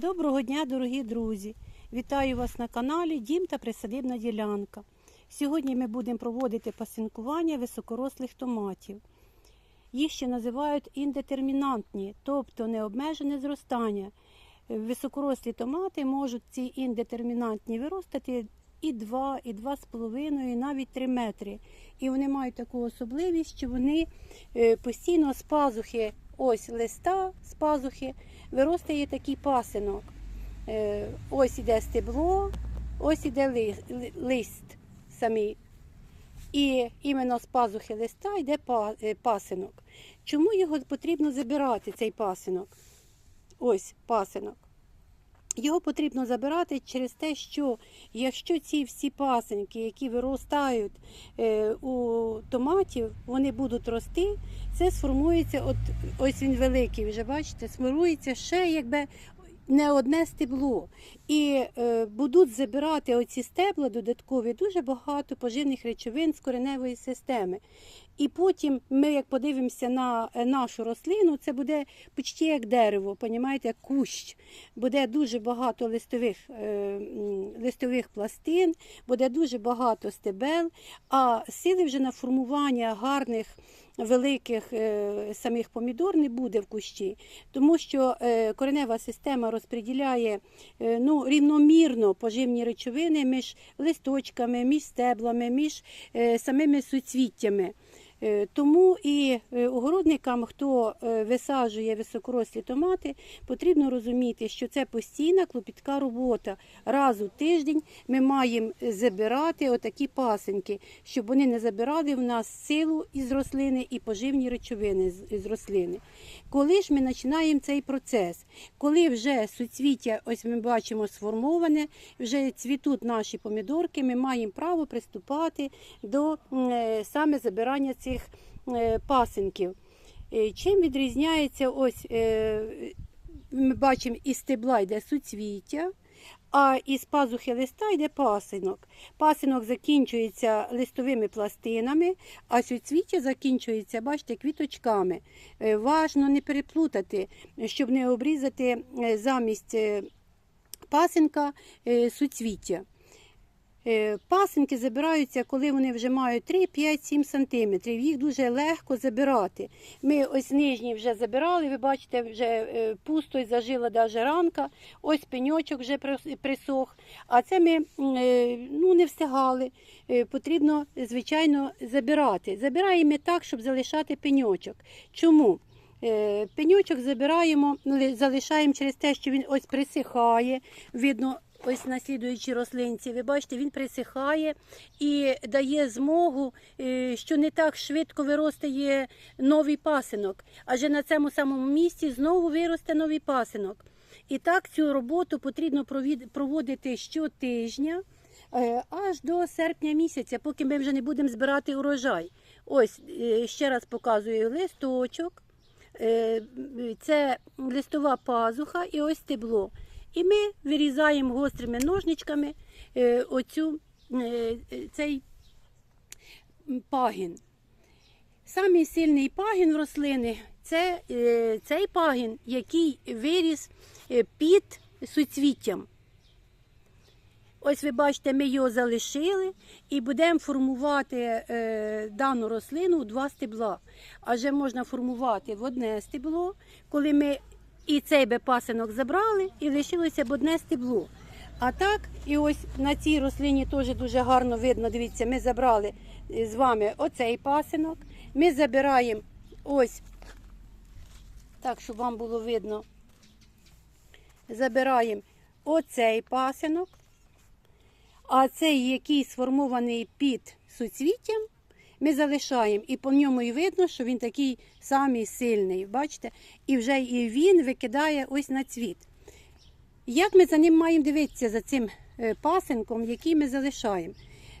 Доброго дня, дорогі друзі! Вітаю вас на каналі Дім та Присадибна ділянка. Сьогодні ми будемо проводити пасинкування високорослих томатів. Їх ще називають індетермінантні, тобто необмежене зростання. Високорослі томати можуть ці індетермінантні виростати і 2, і 2,5, і навіть 3 метри. І вони мають таку особливість, що вони е, постійно з пазухи, ось листа з пазухи, виростає такий пасинок. Е, Ось іде стебло, ось іде ли- ли- лист самий. І іменно з пазухи листа йде е, пасинок. Чому його потрібно забирати, цей пасинок? Ось пасинок. Його потрібно забирати через те, що якщо ці всі пасеньки, які виростають е, у томатів, вони будуть рости, це сформується, от ось він великий, вже бачите, сформується ще якби не одне стебло. І е, будуть забирати оці стебла додаткові дуже багато поживних речовин з кореневої системи. І потім ми, як подивимося на е, нашу рослину, це буде почти як дерево, понімаєте, як кущ. Буде дуже багато листових, е, листових пластин, буде дуже багато стебел, а сили вже на формування гарних. Великих е, самих помідор не буде в кущі, тому що е, коренева система розподіляє е, ну, рівномірно поживні речовини між листочками, між стеблами, між е, самими суцвіттями. Е, Тому і е, огородникам, хто е, висаджує високорослі томати, потрібно розуміти, що це постійна клопітка робота. Раз у тиждень ми маємо забирати отакі пасенки, щоб вони не забирали в нас силу із рослини і поживні речовини з- рослини. Коли ж ми починаємо цей процес, коли вже суцвіття, ось ми бачимо, сформоване, вже цвітуть наші помідорки, ми маємо право приступати до саме забирання цих е, пасинків. Е, Чим відрізняється ось е, ми бачимо із стебла йде суцвіття, а із пазухи листа йде пасинок. Пасинок закінчується листовими пластинами, а суцвіття закінчується, бачите, квіточками. Важно не переплутати, щоб не обрізати замість пасинка суцвіття. Е, Пасинки забираються, коли вони вже мають 3, 5, 7 сантиметрів. Їх дуже легко забирати. Ми ось нижні вже забирали, ви бачите, вже е, пусто і зажила даже ранка. Ось пеньочок вже присох. А це ми е, ну, не встигали. Потрібно, звичайно, забирати. Забираємо так, щоб залишати пеньочок. Чому? Пеньочок забираємо, залишаємо через те, що він ось присихає. Видно, ось на слідуючій рослинці. Ви бачите, він присихає і дає змогу, е, що не так швидко виростає новий пасинок. Адже на цьому самому місці знову виросте новий пасинок. І так цю роботу потрібно проводити щотижня. е, Аж до серпня місяця, поки ми вже не будемо збирати урожай. Ось е, ще раз показую листочок. Це листова пазуха і ось стебло. І ми вирізаємо гострими ножничками е, оцю, е, цей пагін. Самий сильний пагін рослини це е, цей пагін, який виріс е, під суцвіттям. Ось ви бачите, ми його залишили і будемо формувати е, дану рослину у два стебла. Адже можна формувати в одне стебло, коли ми і цей би пасинок забрали, і лишилося б одне стебло. А так, і ось на цій рослині теж дуже гарно видно. Дивіться, ми забрали е, з вами оцей пасинок. Ми забираємо ось так, щоб вам було видно. Забираємо оцей пасинок. А цей, який сформований під суцвіттям, ми залишаємо. І по ньому і видно, що він такий самий сильний. Бачите? І вже і він викидає ось на цвіт. Як ми за ним маємо дивитися за цим е, пасинком, який ми залишаємо?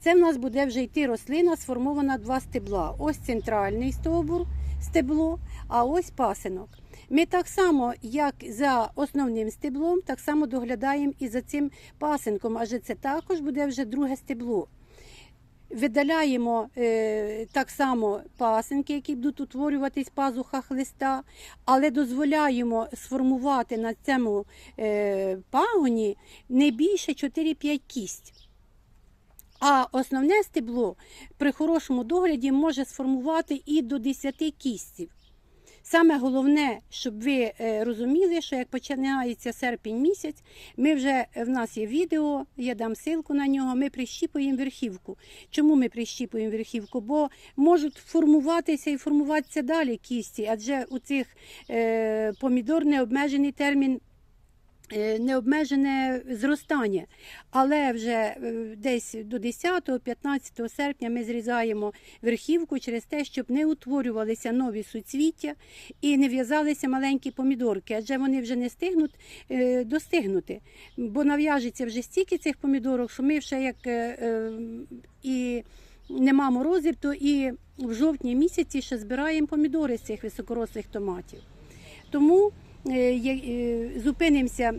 Це в нас буде вже йти рослина, сформована два стебла. Ось центральний стовбур, стебло, а ось пасинок. Ми так само, як за основним стеблом, так само доглядаємо і за цим пасинком, адже це також буде вже друге стебло. Видаляємо е, так само пасинки, які будуть утворюватись пазухах листа, але дозволяємо сформувати на цьому е, пагоні не більше 4-5 кість. А основне стебло при хорошому догляді може сформувати і до 10 кістів. Саме головне, щоб ви е, розуміли, що як починається серпень місяць, ми вже в нас є відео, я дам силку на нього. Ми прищіпуємо верхівку. Чому ми прищіпуємо верхівку? Бо можуть формуватися і формуватися далі кісті, адже у цих е, помідор необмежений термін. Е, Необмежене зростання, але вже е, десь до 10-15 серпня ми зрізаємо верхівку через те, щоб не утворювалися нові суцвіття і не в'язалися маленькі помідорки, адже вони вже не стигнуть е, достигнути. Бо нав'яжеться вже стільки цих помідорок, що ми вже як і нема морозів, то і в жовтні місяці ще збираємо помідори з цих високорослих томатів. Тому е, я- е, зупинимося,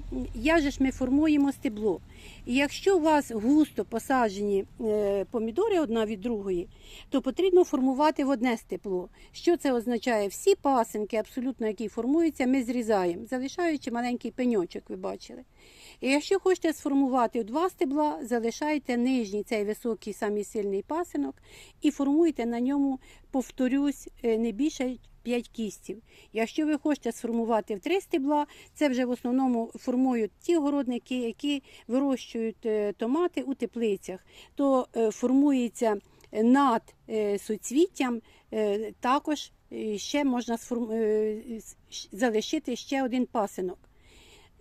же ж ми формуємо стебло. І якщо у вас густо посаджені е, помідори одна від другої, то потрібно формувати в одне стебло. Що це означає? Всі пасинки, абсолютно які формуються, ми зрізаємо, залишаючи маленький пеньочок, ви бачили. І якщо хочете сформувати два стебла, залишайте нижній цей високий самий сильний пасинок і формуйте на ньому, повторюсь, не більше 5 кістів. Якщо ви хочете сформувати в три стебла, це вже в основному формують ті городники, які вирощують е, томати у теплицях, то е, формується над е, суцвіттям е, також ще можна сформ- е, залишити ще один пасинок.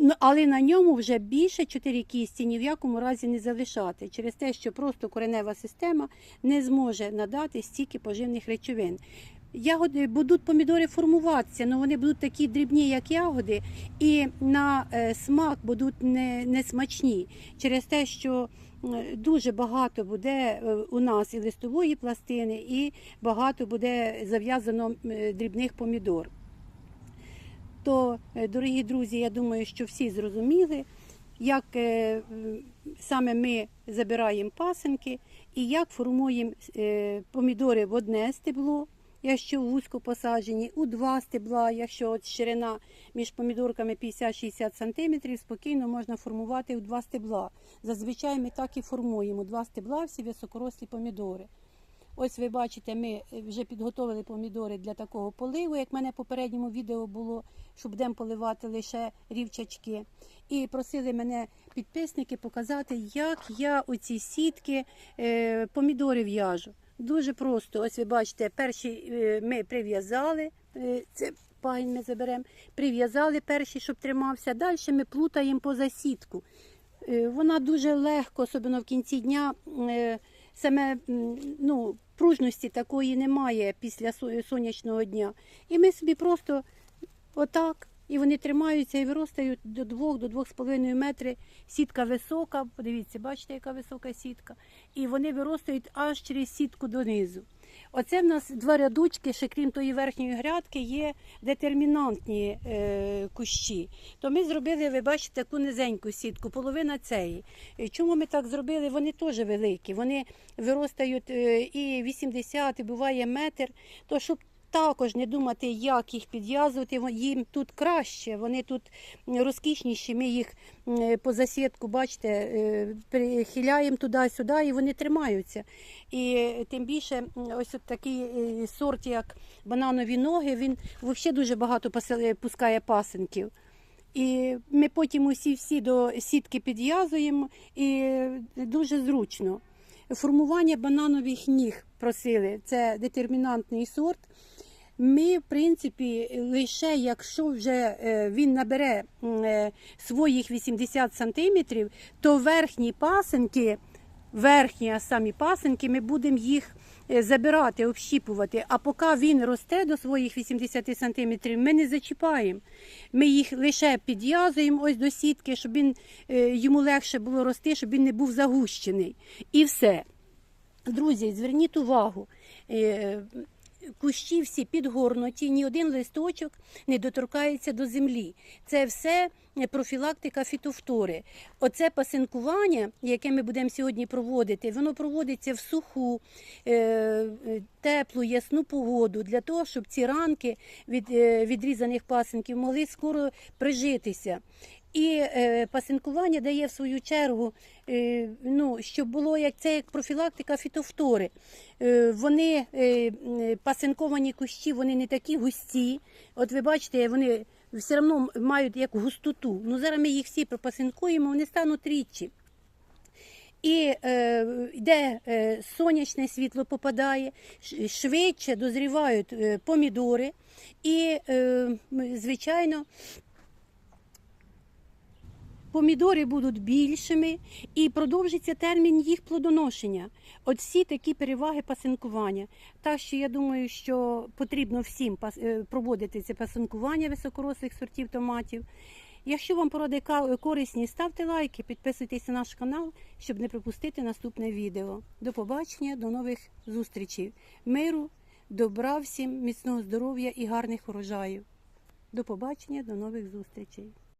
Ну, але на ньому вже більше 4 кісті ні в якому разі не залишати, через те, що просто коренева система не зможе надати стільки поживних речовин. Ягоди будуть помідори формуватися, але вони будуть такі дрібні, як ягоди, і на е, смак будуть не, не смачні через те, що дуже багато буде е, у нас і листової пластини, і багато буде зав'язано дрібних помідор. То, е, дорогі друзі, я думаю, що всі зрозуміли, як саме ми забираємо пасинки і як формуємо помідори в одне стебло, якщо вузько посаджені, у два стебла, якщо от ширина між помідорками 50-60 см, спокійно можна формувати у два стебла. Зазвичай ми так і формуємо два стебла, всі високорослі помідори. Ось ви бачите, ми е, вже підготовили помідори для такого поливу, як в мене в попередньому відео було, що будемо поливати лише рівчачки. І просили мене підписники показати, як я оці сітки е, помідори в'яжу. Дуже просто. Ось ви бачите, перші е, ми прив'язали, е, це пагін ми заберемо, прив'язали перші, щоб тримався. Далі ми плутаємо поза сітку. Е, Вона дуже легко, особливо в кінці дня, саме ну, пружності такої немає після сонячного дня. І ми собі просто отак, і вони тримаються і виростають до 2 до 2,5 метри. Сітка висока, подивіться, бачите, яка висока сітка. І вони виростають аж через сітку донизу. Оце в нас два рядочки, ще крім тої верхньої грядки, є детермінантні е, кущі. То ми зробили, ви бачите, таку низеньку сітку, половина цієї. Е, Чому ми так зробили? Вони теж великі. Вони виростають е, і 80, і буває метр. То щоб також не думати, як їх підв'язувати, їм тут краще, вони тут розкішніші. Ми їх по засідку, бачите, е, перехиляємо туди-сюди, і вони тримаються. І е, тим більше ось от такий е, сорт, як бананові ноги, він взагалі дуже багато пускає пасенків. І ми потім усі всі до сітки підв'язуємо і дуже зручно. Формування бананових ніг просили, це детермінантний сорт. Ми, в принципі, лише якщо вже е, він набере е, своїх 80 сантиметрів, то верхні пасенки, верхні, самі пасенки, ми будемо їх е, забирати, общіпувати. А поки він росте до своїх 80 сантиметрів, ми не зачіпаємо. Ми їх лише підв'язуємо ось до сітки, щоб він, йому легше було рости, щоб він не був загущений. І все. Друзі, зверніть увагу. Кущі всі підгорнуті, ні один листочок не доторкається до землі. Це все профілактика фітофтори. Оце пасинкування, яке ми будемо сьогодні проводити, воно проводиться в суху, е, теплу, ясну погоду для того, щоб ці ранки від е, відрізаних пасинків могли скоро прижитися. І е, пасинкування дає в свою чергу, ну, щоб було як це як профілактика фітофтори. Вони пасинковані кущі, вони не такі густі. От ви бачите, вони все одно мають як густоту. Ну зараз ми їх всі пропасинкуємо, вони стануть рідші. І е, йде е, сонячне світло попадає, швидше дозрівають е, помідори, і, е, звичайно, помідори будуть більшими і продовжиться термін їх плодоношення. От всі такі переваги пасинкування. Так що я думаю, що потрібно всім е, проводити це пасинкування високорослих сортів томатів. Якщо вам поради корисні, ставте лайки, підписуйтесь на наш канал, щоб не пропустити наступне відео. До побачення, до нових зустрічей. Миру, добра всім, міцного здоров'я і гарних урожаїв. До побачення, до нових зустрічей.